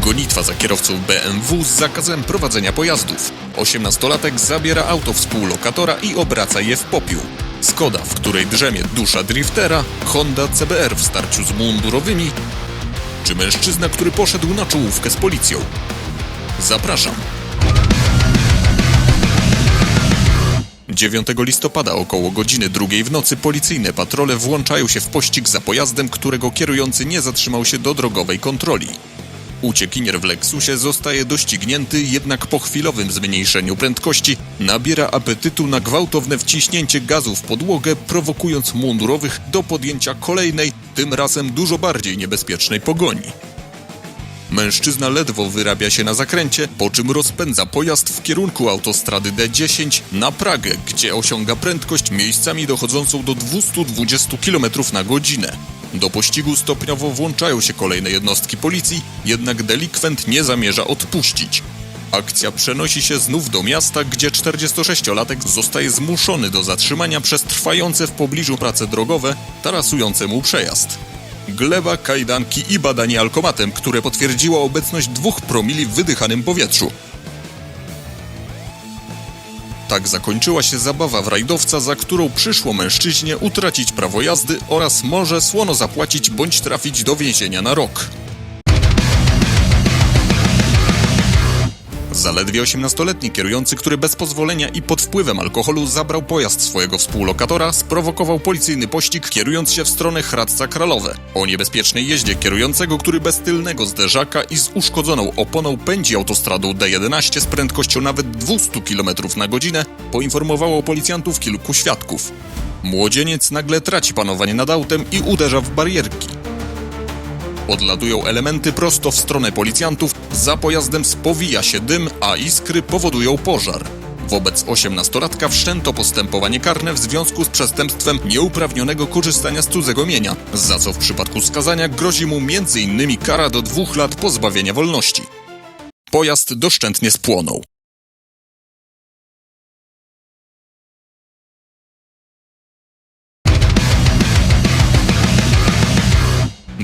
Gonitwa za kierowcą BMW z zakazem prowadzenia pojazdów. 18-latek zabiera auto współlokatora i obraca je w popiół. Skoda, w której drzemie dusza driftera, Honda CBR w starciu z mundurowymi, czy mężczyzna, który poszedł na czołówkę z policją. Zapraszam. 9 listopada około godziny drugiej w nocy policyjne patrole włączają się w pościg za pojazdem, którego kierujący nie zatrzymał się do drogowej kontroli. Uciekinier w Lexusie zostaje doścignięty, jednak po chwilowym zmniejszeniu prędkości nabiera apetytu na gwałtowne wciśnięcie gazu w podłogę, prowokując mundurowych do podjęcia kolejnej, tym razem dużo bardziej niebezpiecznej pogoni. Mężczyzna ledwo wyrabia się na zakręcie, po czym rozpędza pojazd w kierunku autostrady D10 na Pragę, gdzie osiąga prędkość miejscami dochodzącą do 220 km na godzinę. Do pościgu stopniowo włączają się kolejne jednostki policji, jednak delikwent nie zamierza odpuścić. Akcja przenosi się znów do miasta, gdzie 46-latek zostaje zmuszony do zatrzymania przez trwające w pobliżu prace drogowe, tarasujące mu przejazd. Gleba, kajdanki i badanie alkomatem, które potwierdziło obecność dwóch promili w wydychanym powietrzu. Tak zakończyła się zabawa w rajdowca, za którą przyszło mężczyźnie utracić prawo jazdy oraz może słono zapłacić bądź trafić do więzienia na rok. Zaledwie 18-letni kierujący, który bez pozwolenia i pod wpływem alkoholu zabrał pojazd swojego współlokatora, sprowokował policyjny pościg kierując się w stronę Hradca Kralowe. O niebezpiecznej jeździe kierującego, który bez tylnego zderzaka i z uszkodzoną oponą pędzi autostradą D11 z prędkością nawet 200 km na godzinę, poinformowało policjantów kilku świadków. Młodzieniec nagle traci panowanie nad autem i uderza w barierki. Odlatują elementy prosto w stronę policjantów, za pojazdem spowija się dym, a iskry powodują pożar. Wobec 18-latka wszczęto postępowanie karne w związku z przestępstwem nieuprawnionego korzystania z cudzego mienia, za co w przypadku skazania grozi mu m.in. kara do dwóch lat pozbawienia wolności. Pojazd doszczętnie spłonął.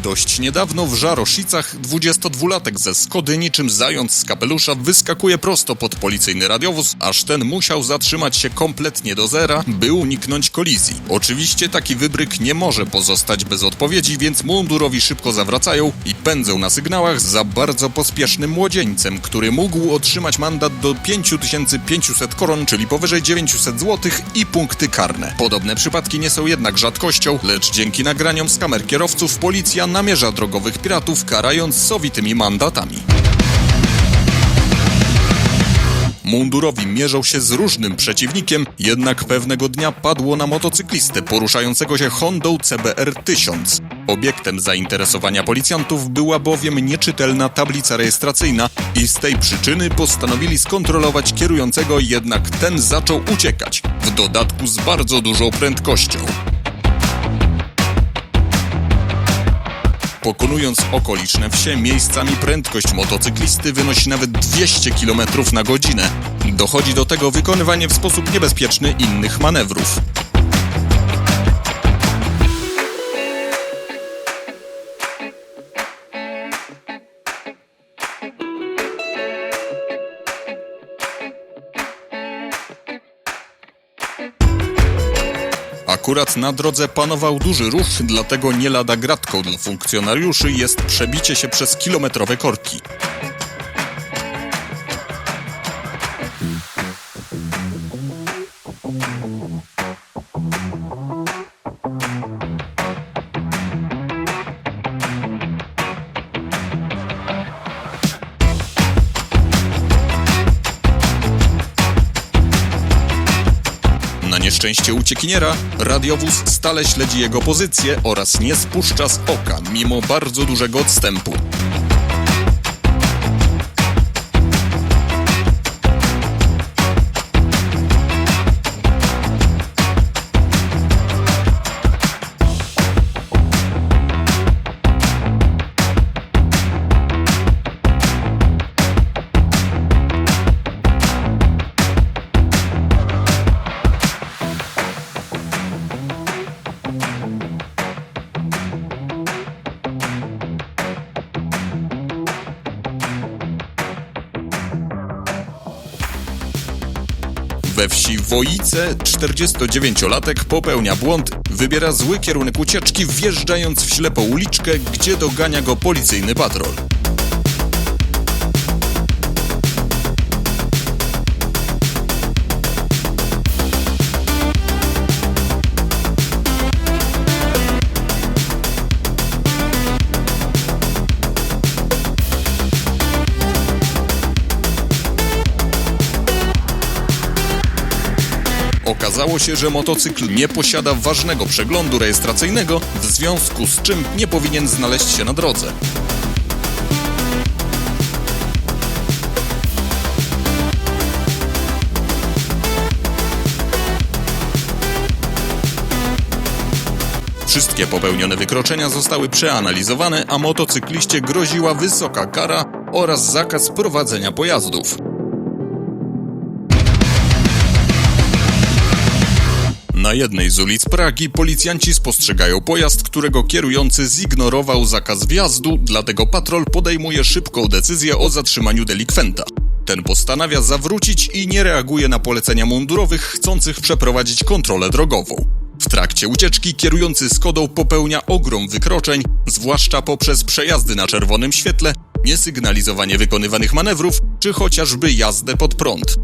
Dość niedawno w Żaroszicach 22-latek ze Skody niczym zając z kapelusza wyskakuje prosto pod policyjny radiowóz, aż ten musiał zatrzymać się kompletnie do zera, by uniknąć kolizji. Oczywiście taki wybryk nie może pozostać bez odpowiedzi, więc mundurowi szybko zawracają i pędzą na sygnałach za bardzo pospiesznym młodzieńcem, który mógł otrzymać mandat do 5500 koron, czyli powyżej 900 zł i punkty karne. Podobne przypadki nie są jednak rzadkością, lecz dzięki nagraniom z kamer kierowców policja namierza drogowych piratów, karając sowitymi mandatami. Mundurowi mierzą się z różnym przeciwnikiem, jednak pewnego dnia padło na motocyklistę poruszającego się Hondą CBR 1000. Obiektem zainteresowania policjantów była bowiem nieczytelna tablica rejestracyjna i z tej przyczyny postanowili skontrolować kierującego, jednak ten zaczął uciekać, w dodatku z bardzo dużą prędkością. Pokonując okoliczne wsie, miejscami prędkość motocyklisty wynosi nawet 200 km na godzinę. Dochodzi do tego wykonywanie w sposób niebezpieczny innych manewrów. Akurat na drodze panował duży ruch, dlatego nie lada gratką dla funkcjonariuszy jest przebicie się przez kilometrowe korki. Na nieszczęście uciekiniera, radiowóz stale śledzi jego pozycję oraz nie spuszcza z oka, mimo bardzo dużego odstępu. We wsi Woice 49-latek popełnia błąd, wybiera zły kierunek ucieczki, wjeżdżając w ślepą uliczkę, gdzie dogania go policyjny patrol. Okazało się, że motocykl nie posiada ważnego przeglądu rejestracyjnego, w związku z czym nie powinien znaleźć się na drodze. Wszystkie popełnione wykroczenia zostały przeanalizowane, a motocykliście groziła wysoka kara oraz zakaz prowadzenia pojazdów. Na jednej z ulic Pragi policjanci spostrzegają pojazd, którego kierujący zignorował zakaz wjazdu, dlatego patrol podejmuje szybką decyzję o zatrzymaniu delikwenta. Ten postanawia zawrócić i nie reaguje na polecenia mundurowych chcących przeprowadzić kontrolę drogową. W trakcie ucieczki kierujący Skodą popełnia ogrom wykroczeń, zwłaszcza poprzez przejazdy na czerwonym świetle, niesygnalizowanie wykonywanych manewrów, czy chociażby jazdę pod prąd.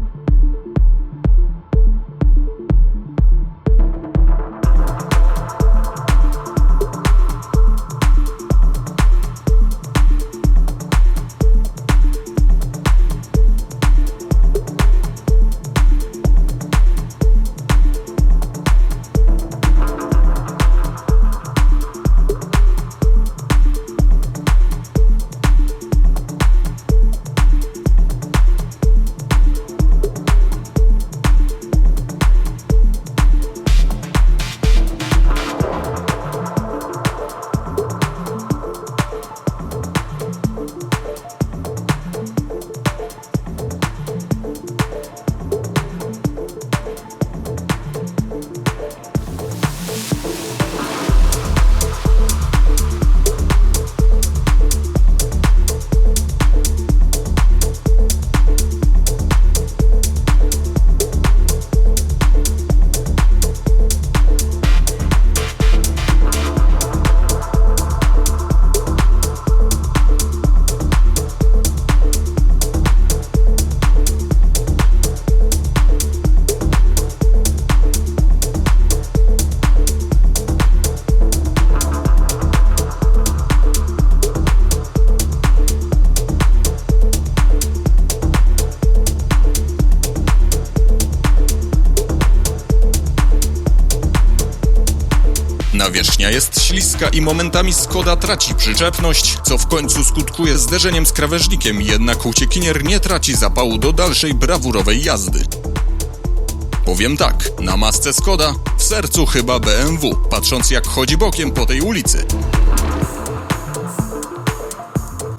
Jest śliska i momentami Skoda traci przyczepność, co w końcu skutkuje zderzeniem z krawężnikiem, jednak uciekinier nie traci zapału do dalszej brawurowej jazdy. Powiem tak, na masce Skoda, w sercu chyba BMW, patrząc jak chodzi bokiem po tej ulicy.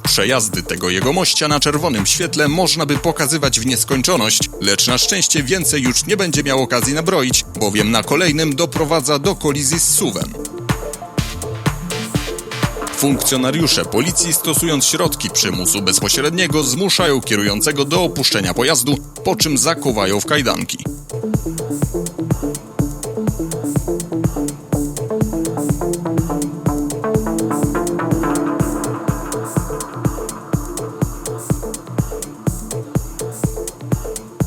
Przejazdy tego jegomościa na czerwonym świetle można by pokazywać w nieskończoność, lecz na szczęście więcej już nie będzie miał okazji nabroić, bowiem na kolejnym doprowadza do kolizji z suwem. Funkcjonariusze policji stosując środki przymusu bezpośredniego zmuszają kierującego do opuszczenia pojazdu, po czym zakuwają w kajdanki.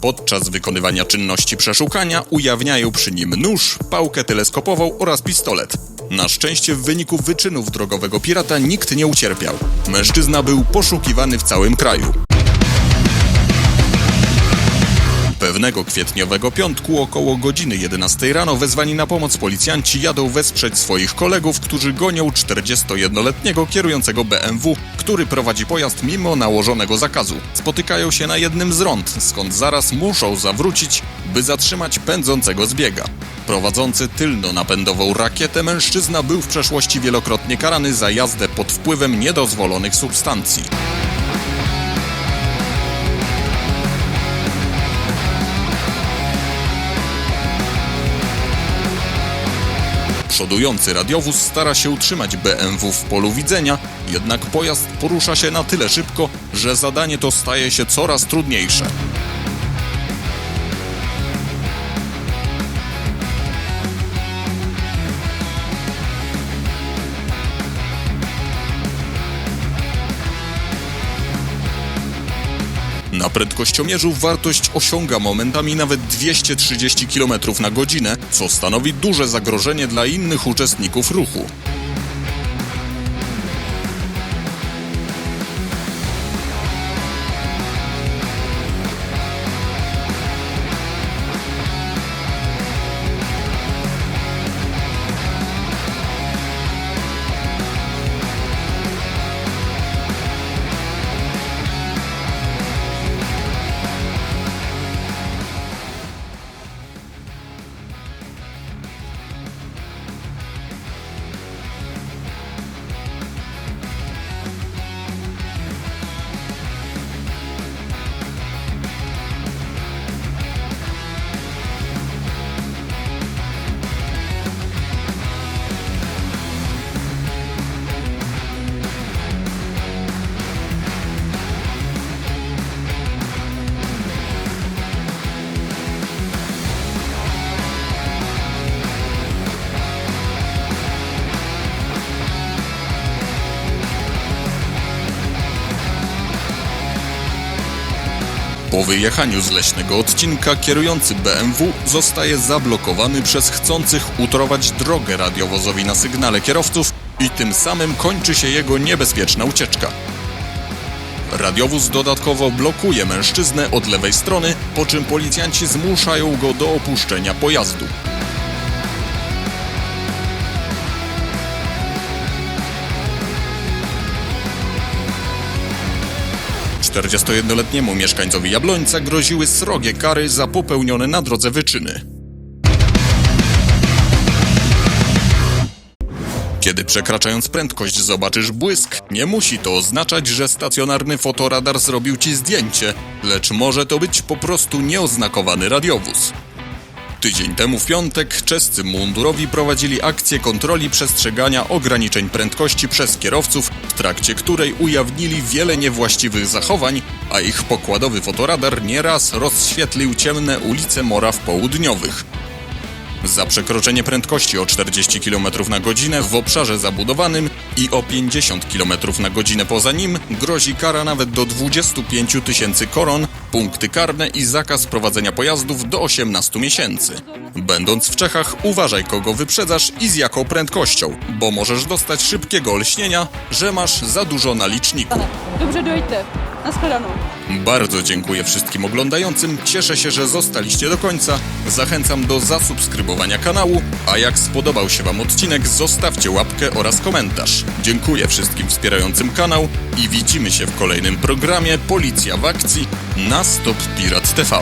Podczas wykonywania czynności przeszukania ujawniają przy nim nóż, pałkę teleskopową oraz pistolet. Na szczęście w wyniku wyczynów drogowego pirata nikt nie ucierpiał. Mężczyzna był poszukiwany w całym kraju. Pewnego kwietniowego piątku około godziny 11 rano wezwani na pomoc policjanci jadą wesprzeć swoich kolegów, którzy gonią 41-letniego kierującego BMW, który prowadzi pojazd mimo nałożonego zakazu. Spotykają się na jednym z rąd, skąd zaraz muszą zawrócić, by zatrzymać pędzącego zbiega. Prowadzący tylno-napędową rakietę mężczyzna był w przeszłości wielokrotnie karany za jazdę pod wpływem niedozwolonych substancji. Przodujący radiowóz stara się utrzymać BMW w polu widzenia, jednak pojazd porusza się na tyle szybko, że zadanie to staje się coraz trudniejsze. Na prędkościomierzu wartość osiąga momentami nawet 230 km na godzinę, co stanowi duże zagrożenie dla innych uczestników ruchu. Po wyjechaniu z leśnego odcinka kierujący BMW zostaje zablokowany przez chcących utorować drogę radiowozowi na sygnale kierowców i tym samym kończy się jego niebezpieczna ucieczka. Radiowóz dodatkowo blokuje mężczyznę od lewej strony, po czym policjanci zmuszają go do opuszczenia pojazdu. Czterdziestojednoletniemu mieszkańcowi Jablońca groziły srogie kary za popełnione na drodze wyczyny. Kiedy przekraczając prędkość zobaczysz błysk, nie musi to oznaczać, że stacjonarny fotoradar zrobił ci zdjęcie, lecz może to być po prostu nieoznakowany radiowóz. Tydzień temu w piątek czescy mundurowi prowadzili akcję kontroli przestrzegania ograniczeń prędkości przez kierowców, w trakcie której ujawnili wiele niewłaściwych zachowań, a ich pokładowy fotoradar nieraz rozświetlił ciemne ulice Moraw Południowych. Za przekroczenie prędkości o 40 km na godzinę w obszarze zabudowanym i o 50 km na godzinę poza nim grozi kara nawet do 25 tysięcy koron, punkty karne i zakaz prowadzenia pojazdów do 18 miesięcy. Będąc w Czechach, uważaj kogo wyprzedzasz i z jaką prędkością, bo możesz dostać szybkiego olśnienia, że masz za dużo na liczniku. Dojďte. Naschledanou. Bardzo dziękuję wszystkim oglądającym, cieszę się, że zostaliście do końca. Zachęcam do zasubskrybowania kanału, a jak spodobał się Wam odcinek, zostawcie łapkę oraz komentarz. Dziękuję wszystkim wspierającym kanał i widzimy się w kolejnym programie Policja w akcji na Stop Pirat TV.